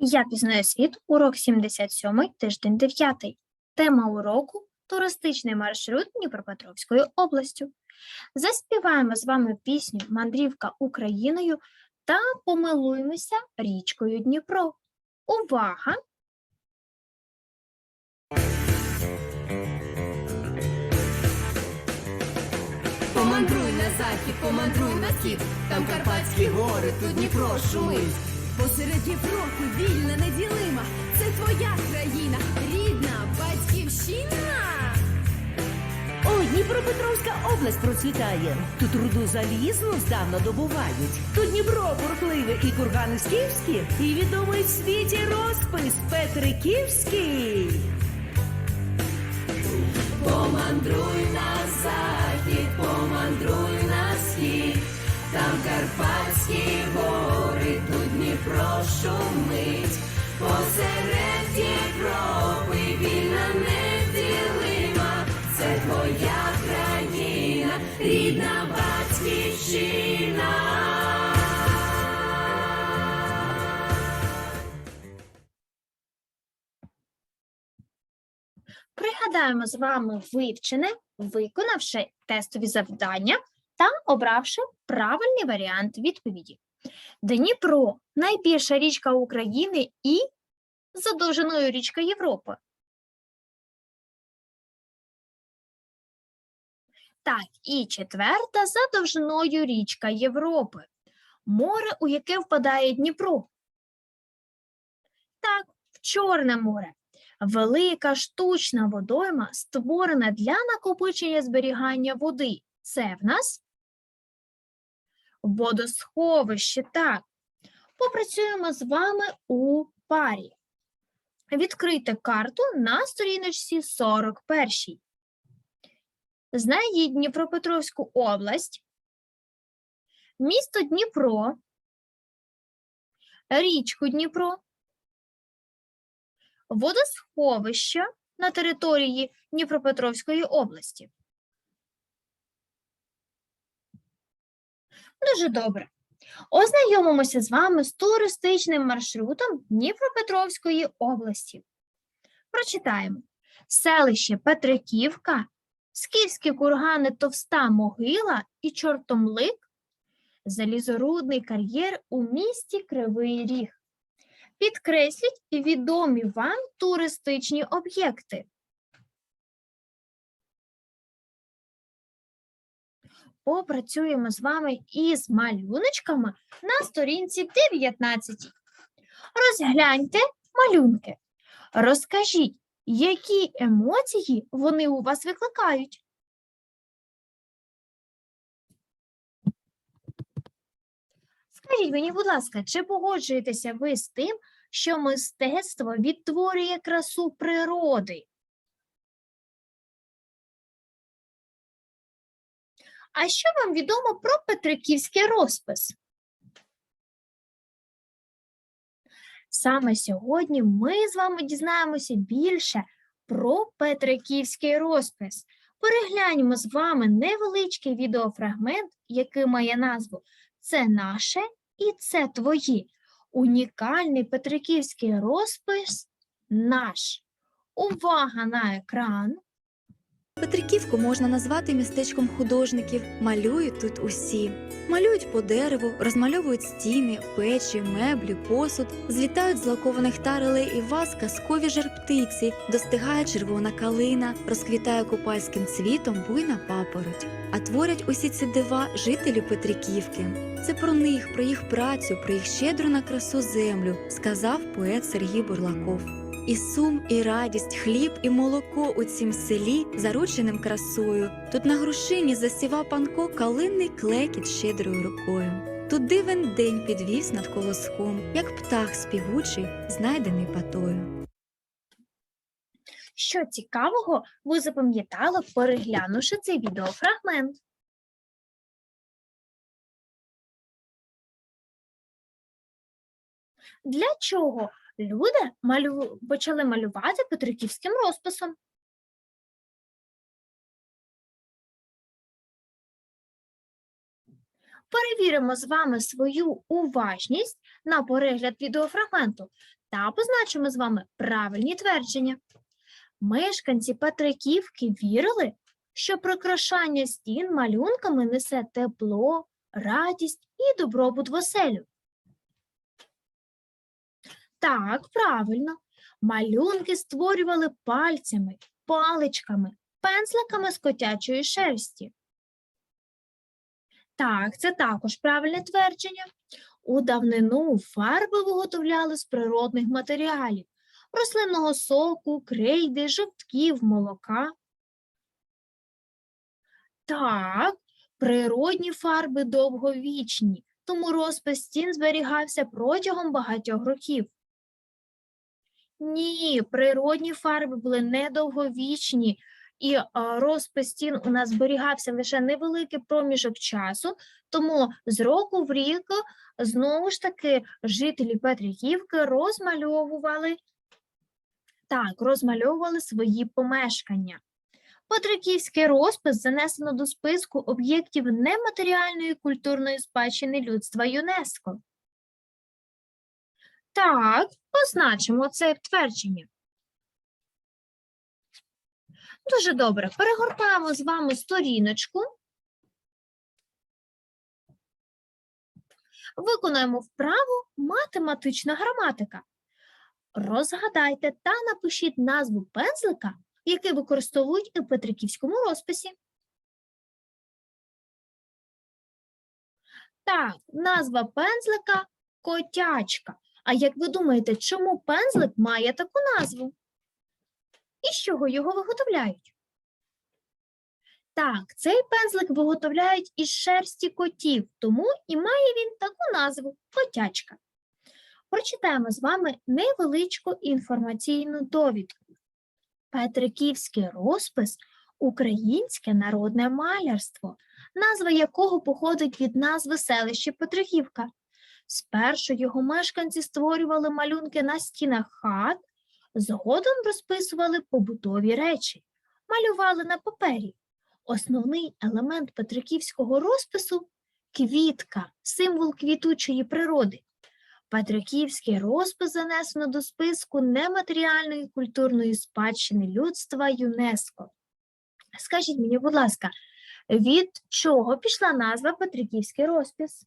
Я пізнаю світ, урок 77, тиждень 9. Тема уроку туристичний маршрут Дніпропетровською областю. Заспіваємо з вами пісню Мандрівка Україною та помилуємося річкою Дніпро. Увага! Помандруй на захід, помандруй на схід, там Карпатські гори, тут Дніпро шумить. Посеред Європи вільна, неділима, це твоя країна, рідна батьківщина. Ой, Дніпропетровська область процвітає. Тут руду залізну здавна добувають. Тут Дніпро бурхливе і кургани скіфські, і відомий в світі розпис Петриківський. Помандруй на захід, помандруй на схід, там Карпатські гори, тут Дніпро шумить. Посеред Європи вільна неділима, це твоя країна, рідна батьківщина. Пригадаємо з вами вивчене, виконавши тестові завдання та обравши правильний варіант відповіді. Дніпро найбільша річка України і за довжиною річка Європи. Так, і четверта за довжиною річка Європи. Море, у яке впадає Дніпро. Так, в Чорне море. Велика штучна водойма створена для накопичення зберігання води. Це в нас водосховище. Так, попрацюємо з вами у парі. Відкрийте карту на сторіночці 41. Знайдіть Дніпропетровську область, місто Дніпро, річку Дніпро, водосховища на території Дніпропетровської області. Дуже добре. Ознайомимося з вами з туристичним маршрутом Дніпропетровської області. Прочитаємо. Селище Петриківка, Скіфські кургани Товста Могила і Чортомлик, залізорудний кар'єр у місті Кривий Ріг. Підкресліть відомі вам туристичні об'єкти. Попрацюємо з вами із малюночками на сторінці 19. Розгляньте малюнки. Розкажіть, які емоції вони у вас викликають. Скажіть мені, будь ласка, чи погоджуєтеся ви з тим, що мистецтво відтворює красу природи? А що вам відомо про Петриківський розпис? Саме сьогодні ми з вами дізнаємося більше про Петриківський розпис. Перегляньмо з вами невеличкий відеофрагмент, який має назву Це наше і це твої. Унікальний Петриківський розпис наш. Увага на екран. Петриківку можна назвати містечком художників. Малюють тут усі. Малюють по дереву, розмальовують стіни, печі, меблі, посуд, злітають з лакованих тарелей і ваз казкові жар-птиці, достигає червона калина, розквітає купальським цвітом буйна папороть. А творять усі ці дива жителі Петриківки. Це про них, про їх працю, про їх щедру на красу землю, сказав поет Сергій Бурлаков. І сум, і радість, хліб, і молоко у цім селі, зарученим красою. Тут на грушині засівав панко калинний клекіт щедрою рукою. Тут дивен день підвівсь над колоском, як птах співучий, знайдений патою. Що цікавого ви запам'ятали, переглянувши цей відеофрагмент? Для чого люди малю... почали малювати петриківським розписом? Перевіримо з вами свою уважність на перегляд відеофрагменту та позначимо з вами правильні твердження. Мешканці Петриківки вірили, що прикрашання стін малюнками несе тепло, радість і добробут в оселю. Так, правильно. Малюнки створювали пальцями, паличками, пензликами з котячої шерсті. Так, це також правильне твердження. У давнину фарби виготовляли з природних матеріалів рослинного соку, крейди, жовтків, молока. Так, природні фарби довговічні, тому розпис стін зберігався протягом багатьох років. Ні, природні фарби були недовговічні, і а, розпис стін у нас зберігався лише невеликий проміжок часу, тому з року в рік знову ж таки жителі Петриківки розмальовували так, розмальовували свої помешкання. Петриківський розпис занесено до списку об'єктів нематеріальної культурної спадщини людства ЮНЕСКО. Так, позначимо це твердження. Дуже добре. Перегортаємо з вами сторіночку. Виконаємо вправу математична граматика. Розгадайте та напишіть назву пензлика, який використовують у Петриківському розписі. Так, назва пензлика котячка. А як ви думаєте, чому пензлик має таку назву? І з чого його виготовляють? Так, цей пензлик виготовляють із шерсті котів, тому і має він таку назву котячка. Прочитаємо з вами невеличку інформаційну довідку. Петриківський розпис українське народне малярство, назва якого походить від назви селища Петриківка. Спершу його мешканці створювали малюнки на стінах хат, згодом розписували побутові речі, малювали на папері. Основний елемент петриківського розпису квітка, символ квітучої природи. Петриківський розпис занесено до списку нематеріальної культурної спадщини людства ЮНЕСКО. Скажіть мені, будь ласка, від чого пішла назва Петриківський розпис?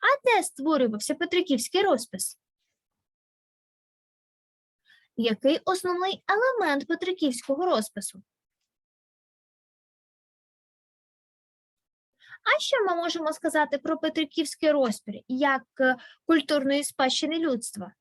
А де створювався Петриківський розпис? Який основний елемент Петриківського розпису? А що ми можемо сказати про Петриківський розпір як е, культурної спадщини людства?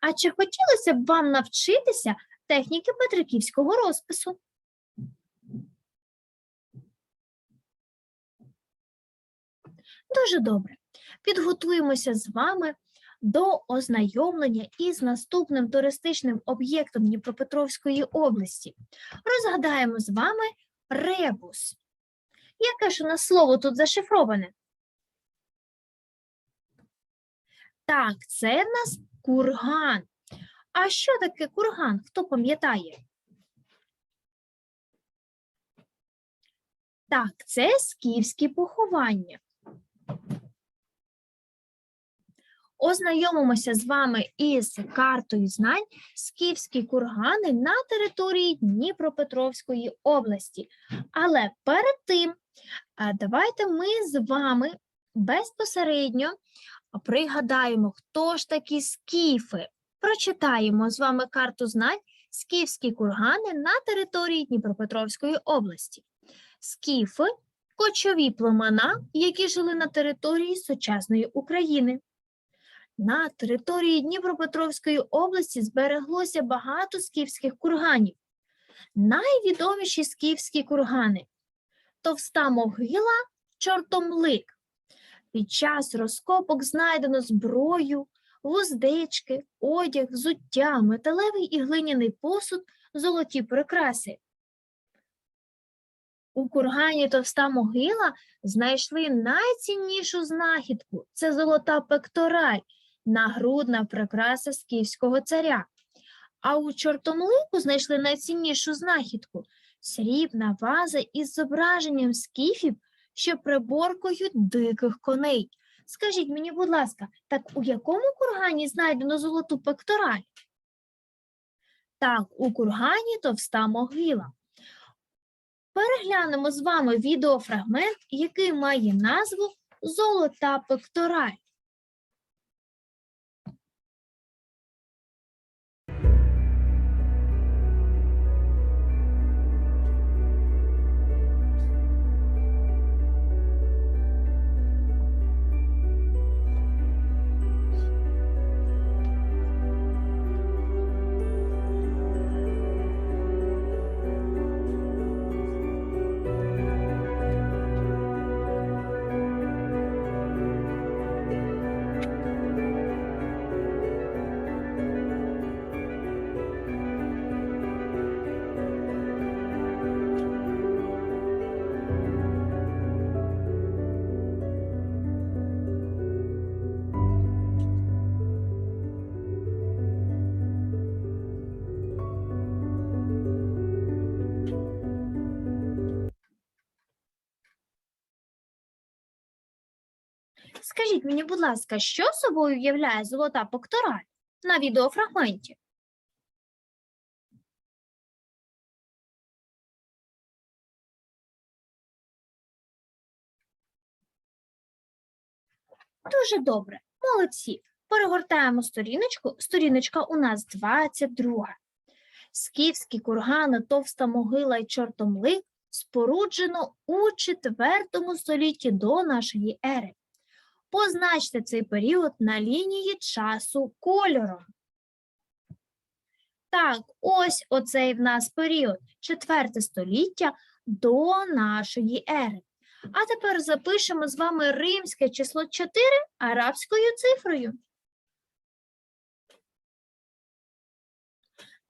А чи хотілося б вам навчитися техніки Петриківського розпису? Дуже добре. Підготуємося з вами до ознайомлення із наступним туристичним об'єктом Дніпропетровської області. Розгадаємо з вами ребус. Яке ж у нас слово тут зашифроване? Так, це в нас курган. А що таке курган? Хто пам'ятає? Так, це скіфські поховання. Ознайомимося з вами із картою знань скіфські кургани на території Дніпропетровської області. Але перед тим давайте ми з вами безпосередньо пригадаємо, хто ж такі скіфи. Прочитаємо з вами карту знань скіфські кургани на території Дніпропетровської області. Скіфи кочові племена, які жили на території сучасної України. На території Дніпропетровської області збереглося багато скіфських курганів. Найвідоміші скіфські кургани товста могила, чортомлик. Під час розкопок знайдено зброю, вуздечки, одяг, взуття, металевий і глиняний посуд, золоті прикраси. У кургані товста могила знайшли найціннішу знахідку це золота пектораль, нагрудна прикраса скіфського царя. А у чортомлику знайшли найціннішу знахідку срібна ваза із зображенням скіфів, що приборкують диких коней. Скажіть мені, будь ласка, так у якому кургані знайдено золоту пектораль? Так, у кургані товста могила. Переглянемо з вами відеофрагмент, який має назву Золота пектораль. Скажіть мені, будь ласка, що собою являє золота пектораль на відеофрагменті? Дуже добре, молодці. Перегортаємо сторіночку. Сторіночка у нас 22. Скіфські кургани, товста могила й чортомлик споруджено у IV столітті до нашої ери. Позначте цей період на лінії часу кольором. Так, ось оцей в нас період, четверте століття до нашої ери. А тепер запишемо з вами римське число 4 арабською цифрою.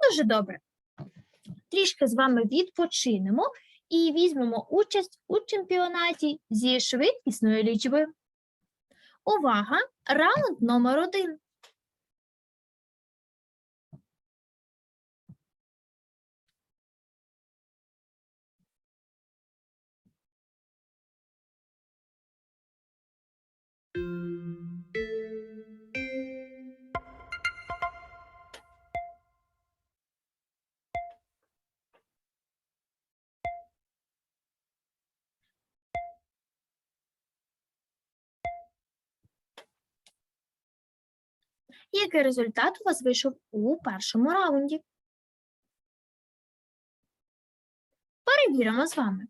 Дуже добре. Трішки з вами відпочинемо і візьмемо участь у чемпіонаті зі швидкісної лічби. Увага! Раунд номер один. Який результат у вас вийшов у першому раунді? Перевіримо з вами.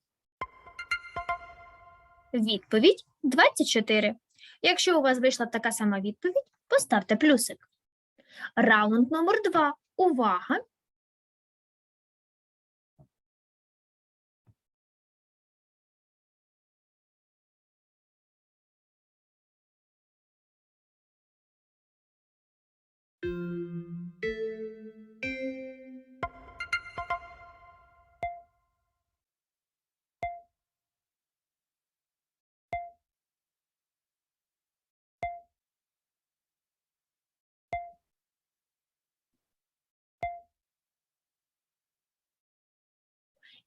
Відповідь 24. Якщо у вас вийшла така сама відповідь, поставте плюсик. Раунд номер 2. Увага!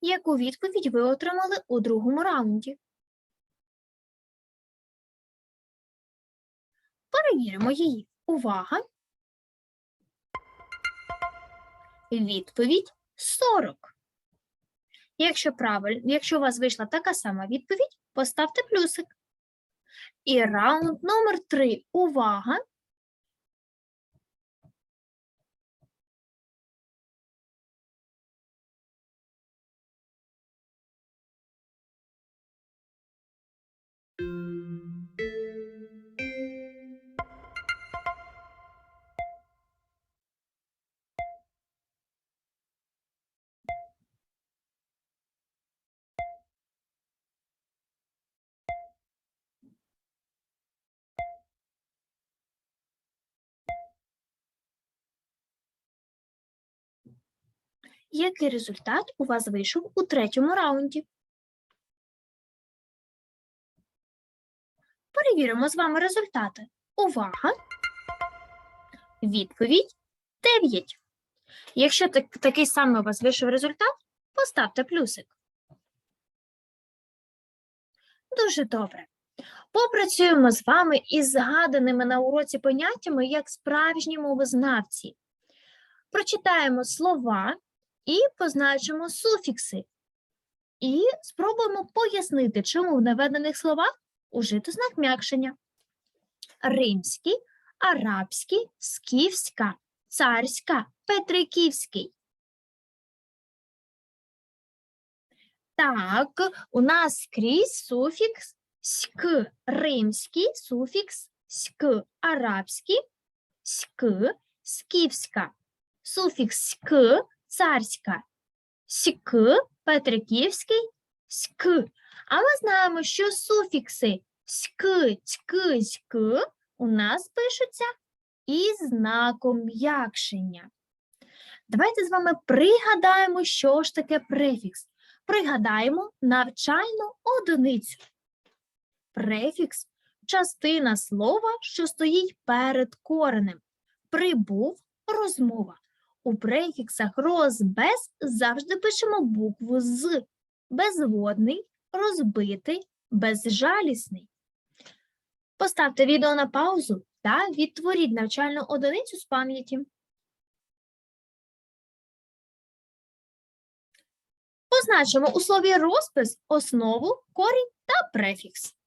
Яку відповідь ви отримали у другому раунді? Перевіримо її. Увага! Відповідь 40. Якщо правильно, якщо у вас вийшла така сама відповідь, поставте плюсик. І раунд номер 3. Увага! Який результат у вас вийшов у третьому раунді? Перевіримо з вами результати. Увага! Відповідь 9. Якщо так, такий самий у вас вийшов результат, поставте плюсик. Дуже добре. Попрацюємо з вами із згаданими на уроці поняттями як справжні мовознавці. Прочитаємо слова і позначимо суфікси. І спробуємо пояснити, чому в наведених словах ужито знак м'якшення. Римський, арабський, скіфська, царська, петриківський. Так, у нас скрізь суфікс ськ, римський, суфікс ськ, арабський, ськ, скіфська, суфікс ськ, царська, ськ, петриківський, ськ. А ми знаємо, що суфікси ськ, цьк, ськ у нас пишуться із знаком м'якшення. Давайте з вами пригадаємо, що ж таке префікс. Пригадаємо навчальну одиницю. Префікс частина слова, що стоїть перед коренем. Прибув розмова. У префіксах роз без завжди пишемо букву з. Безводний, розбитий, безжалісний. Поставте відео на паузу та відтворіть навчальну одиницю з пам'яті. Позначимо у слові розпис основу, корінь та префікс.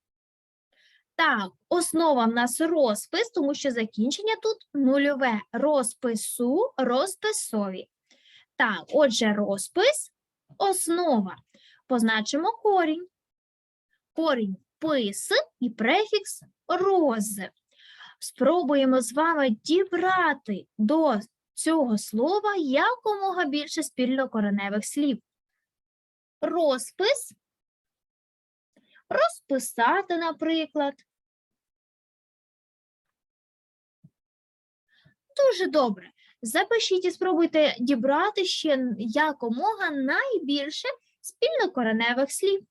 Так, основа в нас розпис, тому що закінчення тут нульове. Розпису, розписові. Так, отже, розпис основа. Позначимо корінь. Корінь пис і префікс роз. Спробуємо з вами дібрати до цього слова якомога більше спільнокореневих слів. Розпис. Розписати, наприклад. Дуже добре. Запишіть і спробуйте дібрати ще якомога найбільше спільнокореневих слів.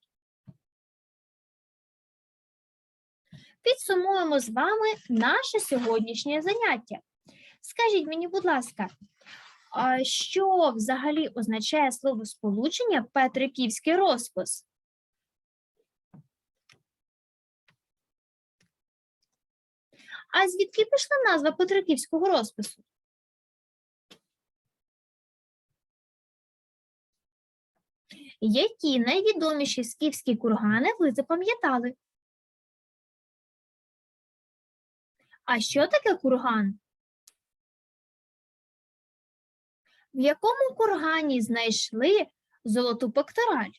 Підсумуємо з вами наше сьогоднішнє заняття. Скажіть мені, будь ласка, що взагалі означає словосполучення Петриківський розпис? А звідки пішла назва Петриківського розпису? Які найвідоміші скіфські кургани ви запам'ятали? А що таке курган? В якому кургані знайшли золоту пектораль?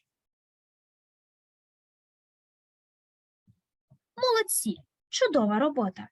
Молодці! Чудова робота!